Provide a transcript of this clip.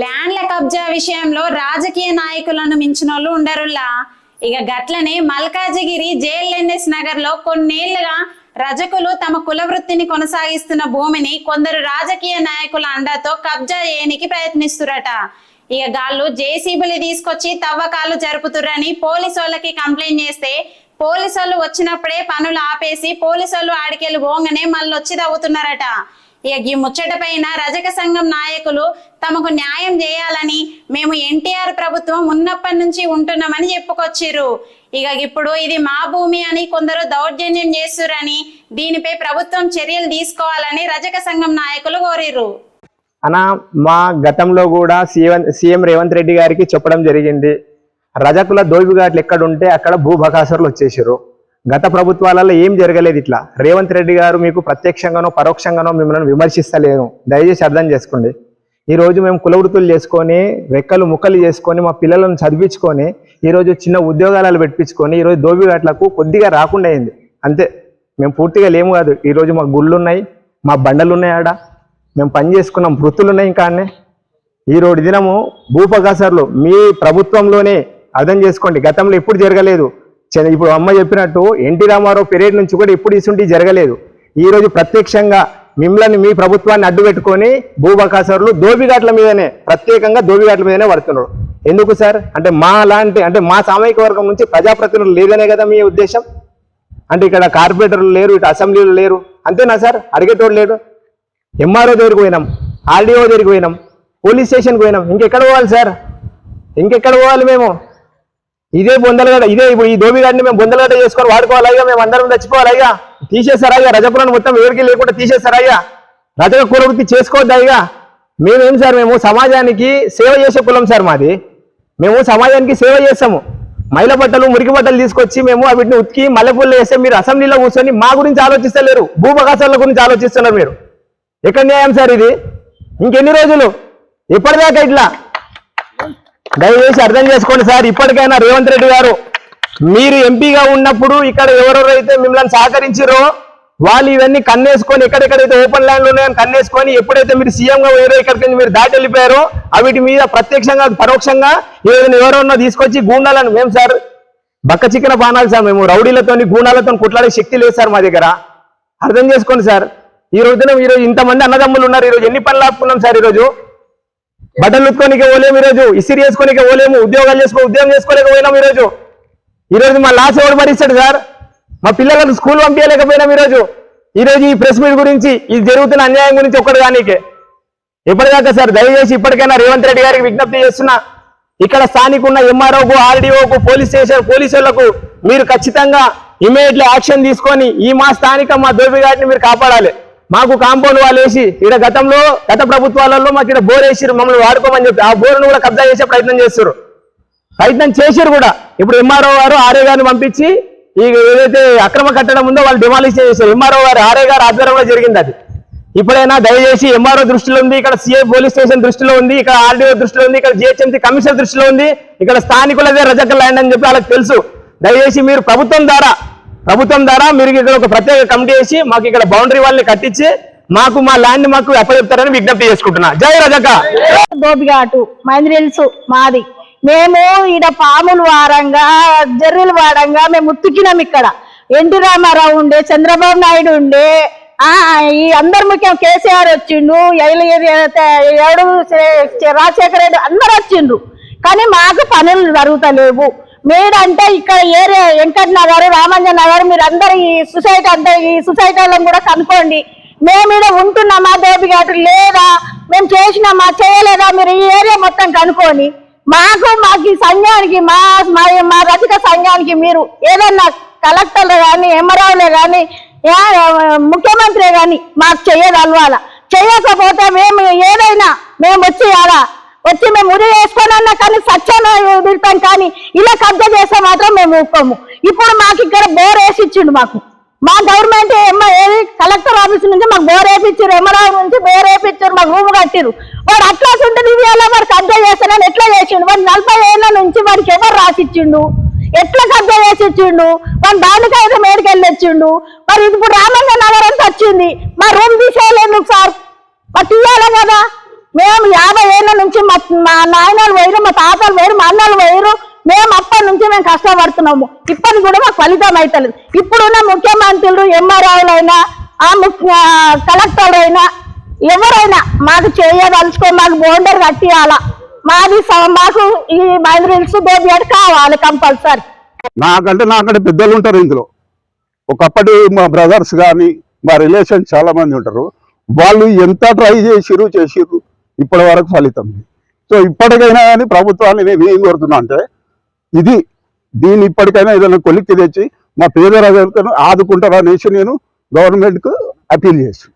ల్యాండ్ల కబ్జా విషయంలో రాజకీయ నాయకులను మించిన వాళ్ళు ఉండరులా ఇక గట్లనే మల్కాజిగిరి జేఎల్ఎన్ఎస్ నగర్లో కొన్నేళ్ళుగా రజకులు తమ కుల వృత్తిని కొనసాగిస్తున్న భూమిని కొందరు రాజకీయ నాయకుల అండాతో కబ్జా చేయనికి ప్రయత్నిస్తురట. ఇక గాళ్ళు జేసీబీలు తీసుకొచ్చి తవ్వకాలు జరుపుతుర్రని పోలీసు వాళ్ళకి కంప్లైంట్ చేస్తే పోలీసు వాళ్ళు వచ్చినప్పుడే పనులు ఆపేసి పోలీసు వాళ్ళు ఆడికెళ్ళి పోగానే మళ్ళీ వచ్చి తవ్వుతున్నారట. ఇక ఈ ముచ్చట పైన రజక సంఘం నాయకులు తమకు న్యాయం చేయాలని మేము ఎన్టీఆర్ ప్రభుత్వం ఉన్నప్పటి నుంచి ఉంటున్నామని చెప్పుకొచ్చిర్రు. ఇక ఇప్పుడు ఇది మా భూమి అని కొందరు దౌర్జన్యం చేస్తురని దీనిపై ప్రభుత్వం చర్యలు తీసుకోవాలని రజక సంఘం నాయకులు కోరిర్రు. అనా మా గతంలో కూడా సీఎం సీఎం రేవంత్ రెడ్డి గారికి చెప్పడం జరిగింది. రజకుల దోబిఘాట్లు ఎక్కడుంటే అక్కడ భూభకాసురులు వచ్చేసారు గత ప్రభుత్వాలలో ఏం జరగలేదు ఇట్లా. రేవంత్ రెడ్డి గారు మీకు ప్రత్యక్షంగానో పరోక్షంగానో మిమ్మల్ని విమర్శిస్తలేను దయచేసి అర్థం చేసుకోండి. ఈరోజు మేము కులవృత్తులు చేసుకొని రెక్కలు ముక్కలు చేసుకొని మా పిల్లలను చదివించుకొని ఈరోజు చిన్న ఉద్యోగాలు పెట్టించుకొని ఈరోజు దోబిఘాట్లకు కొద్దిగా రాకుండా అయింది. అంతే. మేము పూర్తిగా లేము కాదు. ఈరోజు మా గుళ్ళు ఉన్నాయి మా బండలు ఉన్నాయి ఆడ. మేము పని చేసుకున్నాం వృత్తులు ఉన్నాయి ఇంకా అన్నే. ఈరోజు దినము భూపగాసర్లు మీ ప్రభుత్వంలోనే అర్థం చేసుకోండి. గతంలో ఎప్పుడు జరగలేదు. ఇప్పుడు అమ్మ చెప్పినట్టు ఎన్టీ రామారావు పీరియడ్ నుంచి కూడా ఎప్పుడు ఇసుంటి జరగలేదు. ఈరోజు ప్రత్యక్షంగా మిమ్మల్ని మీ ప్రభుత్వాన్ని అడ్డు పెట్టుకొని భూబకాసరులు దోబిఘాట్ల మీదనే ప్రత్యేకంగా దోబిఘాట్ల మీదనే పడుతున్నారు. ఎందుకు సార్? అంటే మా లాంటి అంటే మా సామాజిక వర్గం నుంచి ప్రజాప్రతినిధులు లేదనే కదా మీ ఉద్దేశం? అంటే ఇక్కడ కార్పొరేటర్లు లేరు ఇటు అసెంబ్లీలు లేరు. అంతేనా సార్? అడిగేటోడు లేడు. ఎంఆర్ఓ దగ్గరికి పోయినాం ఆర్డీఓ దగ్గరికి పోయినాం పోలీస్ స్టేషన్కి పోయినాం. ఇంకెక్కడ పోవాలి సార్? ఇంకెక్కడ పోవాలి మేము? ఇదే బొందలగడ ఇదే ఇప్పుడు ఈ దోబిగాడిని మేము బొందలగడ చేసుకొని వాడుకోవాలయ్యా మేము అందరం చచ్చిపోవాలయ్యా అయ్యా. తీసేస్తారా అయ్యా? రజపురాన్ని మొత్తం ఎవరికి లేకుండా తీసేస్తారా రజక కులవృత్తి చేసుకోవద్దా అయ్యా? మేమేం సార్ మేము సమాజానికి సేవ చేసే కులం సార్ మాది. మేము సమాజానికి సేవ చేస్తాము. మైల బట్టలు మురికి బట్టలు తీసుకొచ్చి మేము వీటిని ఉతికి మల్లెపూలు వేస్తే మీరు అసెంబ్లీలో కూర్చొని మా గురించి ఆలోచిస్తలేరు. భూపకాశాల గురించి ఆలోచిస్తున్నారు మీరు. ఎక్కడ న్యాయం సార్ ఇది? ఇంకెన్ని రోజులు? ఎప్పటిదాకా ఇట్లా? దయచేసి అర్థం చేసుకోండి సార్. ఇప్పటికైనా రేవంత్ రెడ్డి గారు మీరు ఎంపీగా ఉన్నప్పుడు ఇక్కడ ఎవరెవరైతే మిమ్మల్ని సహకరించారో వాళ్ళు ఇవన్నీ కన్నేసుకొని ఎక్కడెక్కడైతే ఓపెన్ ల్యాండ్లు ఉన్నాయని కన్నేసుకొని ఎప్పుడైతే మీరు సీఎంగా వేరే ఇక్కడికి మీరు దాటి వెళ్ళిపోయారో అవిటి మీద ప్రత్యక్షంగా పరోక్షంగా ఏదైనా ఎవరన్నా తీసుకొచ్చి గూండాలను మేము సార్ బక్క చిక్కిన పానాలు సార్ మేము రౌడీలతోని గూండాలతో కొట్లాడే శక్తి లేదు సార్ మా దగ్గర. అర్థం చేసుకోండి సార్. ఈ రోజున ఈరోజు ఇంతమంది అన్నదమ్ములు ఉన్నారు ఈరోజు ఎన్ని పనులు ఆపుకున్నాం సార్ ఈరోజు బట్టలు ఉత్తుకోనికే పోలేము ఈరోజు ఇసిరి చేసుకోనికి పోలేము ఉద్యోగాలు చేసుకో ఉద్యోగం చేసుకోలేక పోయినాం ఈరోజు. ఈరోజు మా లాస్ ఎవడు భరిస్తాడు సార్. మా పిల్లలను స్కూల్ పంపించలేకపోయినాం ఈరోజు. ఈరోజు ఈ ప్రెస్ మీట్ గురించి ఇది జరుగుతున్న అన్యాయం గురించి ఒక్కడు కానీకే. ఎప్పటిదాకా సార్ దయచేసి ఇప్పటికైనా రేవంత్ రెడ్డి గారికి విజ్ఞప్తి చేస్తున్నా ఇక్కడ స్థానిక ఉన్న ఎంఆర్ఓకు ఆర్డీఓకు పోలీస్ స్టేషన్ పోలీసులకు మీరు ఖచ్చితంగా ఇమీడియట్లీ యాక్షన్ తీసుకొని ఈ మా స్థానిక మా దోబిగాటిని మీరు కాపాడాలి. మాకు కాంపౌండ్ వాళ్ళు వేసి ఇక్కడ గతంలో గత ప్రభుత్వాలలో మాకు ఇక్కడ బోర్ వేసిరు మమ్మల్ని వాడుకోమని చెప్పి. ఆ బోర్ను కూడా కబ్జా చేసే ప్రయత్నం చేస్తారు ప్రయత్నం చేశారు కూడా. ఇప్పుడు ఎంఆర్ఓ గారు ఆర్ఏ గారిని పంపించి ఈ ఏదైతే అక్రమ కట్టడం ఉందో వాళ్ళు డిమాలిష్ చేశారు ఎంఆర్ఓ గారు ఆర్ఏ గారు ఆధ్వర్యంలో జరిగింది అది. ఇప్పుడైనా దయచేసి ఎంఆర్ఓ దృష్టిలో ఉంది ఇక్కడ సిఐ పోలీస్ స్టేషన్ దృష్టిలో ఉంది ఇక్కడ ఆర్డీఓ దృష్టిలో ఉంది ఇక్కడ జిహెచ్ఎంసీ కమిషనర్ దృష్టిలో ఉంది ఇక్కడ స్థానికులదే రజక ల్యాండ్ అని చెప్పి వాళ్ళకి తెలుసు. దయచేసి మీరు ప్రభుత్వం ద్వారా ప్రభుత్వం ద్వారా మీరు ఇక్కడ ఒక ప్రత్యేక కమిటీ వేసి మాకు ఇక్కడ బౌండరీ వాళ్ళని కట్టించి మాకు మా ల్యాండ్ మాకు అప్పచెప్తారని విజ్ఞప్తి చేసుకుంటున్నా. జై రజక దోబిఘాటు మందిరిల్సు మాది. మేము ఈడ పాములు వారంగా జర్రులు వారంగా మేము ఉత్తుకినాం ఇక్కడ. ఎన్టీ రామారావు ఉండే చంద్రబాబు నాయుడు ఉండే ఆ ఈ అందరి ముఖ్యం కేసీఆర్ వచ్చిండు ఏడు రాజశేఖర రెడ్డి అందరు వచ్చిండ్రు. కానీ మాకు పనులు జరుగుతలేవు. మీరంటే ఇక్కడ ఏరియా వెంకట్ నగర్ రామంజన్ నగర్ మీరందరూ ఈ సొసైటీ అంతా ఈ సొసైటీలో కూడా కనుక్కోండి. మేము మీద ఉంటున్నామా దోపిఘాటు లేదా మేము చేసినామా? చేయలేదా? మీరు ఈ ఏరియా మొత్తం కనుక్కొని. మాకు మాకు ఈ సంఘానికి మా మా మా రచిత సంఘానికి మీరు ఏదన్నా కలెక్టర్లు కానీ ఎమ్మరావులే కానీ ముఖ్యమంత్రి కానీ మాకు చెయ్యగలవాల చేయకపోతే మేము ఏదైనా మేము వచ్చి అలా వచ్చి మేము ఉరి వేసుకోనన్నా కానీ సత్యాన్ని వదులుతాం కానీ ఇలా కబ్జా చేస్తే మాత్రం మేము ఒప్పుకోము ఇప్పుడు మాకు ఇక్కడ బోర్ వేసిచ్చిండు మాకు. మా గవర్నమెంట్ ఏమో ఏది కలెక్టర్ ఆఫీస్ నుంచి మాకు బోర్ వేపించారు ఎమరావు నుంచి బోర్ వేపించారు మాకు రూమ్ కట్టిరు వాడు అట్లా ఉంటుంది ఇది ఎలా వాడు కబ్జా చేస్తానని ఎట్లా చేసిండు? వాడు నలభై ఏళ్ళ నుంచి వాడికి ఎవరు రాసిచ్చిండు? ఎట్లా కబ్జా చేసి ఇచ్చిండు వాడు దానికైతే మేడికి మేడికెళ్ళి వచ్చిండు. మరి ఇప్పుడు రామంగ నగర్ అంతా వచ్చింది. మా రూమ్ తీసేయలేదు సార్. మరి తీయాలి కదా. మేము యాభై ఏళ్ళ నుంచి మా మా నాయనలు వేరు మా తాతలు వేరు మా అన్నలు వేరు మేము అప్పటి నుంచి మేము కష్టపడుతున్నాము. ఇప్పటికి కూడా మాకు ఫలితం అవుతలేదు ఇప్పుడున్న ముఖ్యమంత్రులు ఎంఆర్ఐలైనా ఆ ముఖ్య కలెక్టర్ అయినా ఎవరైనా మాకు చేయదలుచుకో మాకు బోండర్ కట్టియాలా. మాది మాకు ఈ మైంద్రిల్స్ దోబియాడు కావాలి కంపల్సరీ. నాకంటే నాకంటే పెద్దలు ఉంటారు ఇందులో. ఒకప్పటి మా బ్రదర్స్ కానీ మా రిలేషన్ చాలా మంది ఉంటారు. వాళ్ళు ఎంత ట్రై చేసిరు చేసిరు ఇప్పటి వరకు ఫలితం. సో ఇప్పటికైనా కానీ ప్రభుత్వాన్ని నేను ఏం కోరుతున్నా అంటే ఇది దీన్ని ఇప్పటికైనా ఏదైనా కొలిక్కి తెచ్చి మా పేద రజకులను ఆదుకుంటారనేసి నేను గవర్నమెంట్కు అపీల్ చేసి